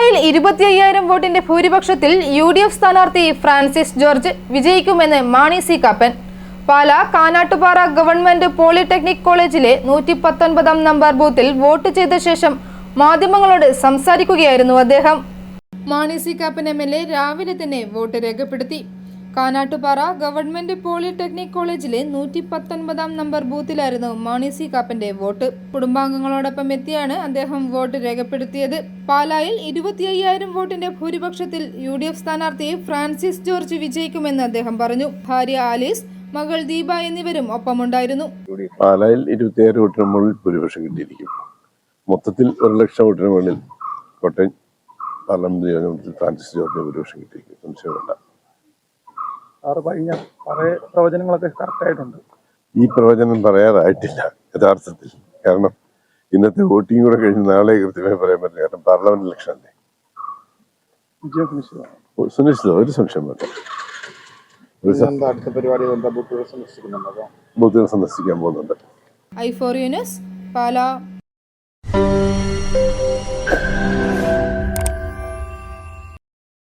പാലായിൽ ഇരുപത്തി അയ്യായിരം വോട്ടിന്റെ ഭൂരിപക്ഷത്തിൽ യു ഡി എഫ് സ്ഥാനാർത്ഥി Francis George വിജയിക്കുമെന്ന് Mani C Kappan. Pala Kanattupara government polytechnic കോളേജിലെ നൂറ്റി പത്തൊൻപതാം നമ്പർ ബൂത്തിൽ വോട്ട് ചെയ്ത ശേഷം മാധ്യമങ്ങളോട് സംസാരിക്കുകയായിരുന്നു അദ്ദേഹം. Mani C Kappan M L A രാവിലെ തന്നെ വോട്ട് രേഖപ്പെടുത്തി. കാനാട്ടുപാറ ഗവൺമെന്റ് പോളിടെക്നിക് കോളേജിലെ നൂറ്റി പത്തൊൻപതാം നമ്പർ ബൂത്തിലായിരുന്നു മാണി സി കാപ്പന്റെ വോട്ട്. കുടുംബാംഗങ്ങളോടൊപ്പം എത്തിയാണ് അദ്ദേഹം വോട്ട് രേഖപ്പെടുത്തിയത്. പാലായിൽ ഇരുപത്തി അയ്യായിരം വോട്ടിന്റെ ഭൂരിപക്ഷത്തിൽ യു ഡി എഫ് സ്ഥാനാർത്ഥി ഫ്രാൻസിസ് ജോർജ് വിജയിക്കുമെന്ന് അദ്ദേഹം പറഞ്ഞു. ഭാര്യ ആലീസ് മകൾ ദീപ എന്നിവരും ഒപ്പമുണ്ടായിരുന്നു. പാലായിൽ ഇരുപത്തിയായിരം വോട്ടിന് മുകളിൽ ഭൂരിപക്ഷം കിട്ടിയിരിക്കും മൊത്തത്തിൽ ഒരു ലക്ഷം വോട്ടിന് മുകളിൽ കോട്ടയം പാർലമെന്റ് ഫ്രാൻസിസ് ജോർജിന് ഭൂരിപക്ഷം കിട്ടിയിരിക്കും സംശയം വേണ്ട. സാറ് കഴിഞ്ഞ കുറേ പ്രവചനങ്ങളൊക്കെ കറക്റ്റായിട്ടുണ്ട് ഈ പ്രവചനം പറയാറായിട്ടില്ല യഥാർത്ഥത്തിൽ. കാരണം ഇന്നത്തെ വോട്ടിംഗ് കൂടെ കഴിഞ്ഞ് നാളെ കൃത്യമായി പറയാൻ പറ്റില്ല. കാരണം പാർലമെന്റ് ഇലക്ഷൻ അല്ലേ? വിജയം സുനിശ്ചിതമാണ് ഓ, സുനിശ്ചിതം. ഒരു സംശയം വേണ്ട. ഒരു സ- എന്താ അടുത്ത പരിപാടി എന്താ സന്ദർശിക്കുന്നുണ്ടോ? ബൂത്തുകൾ സന്ദർശിക്കാൻ പോകുന്നുണ്ട്. I four Younis Pala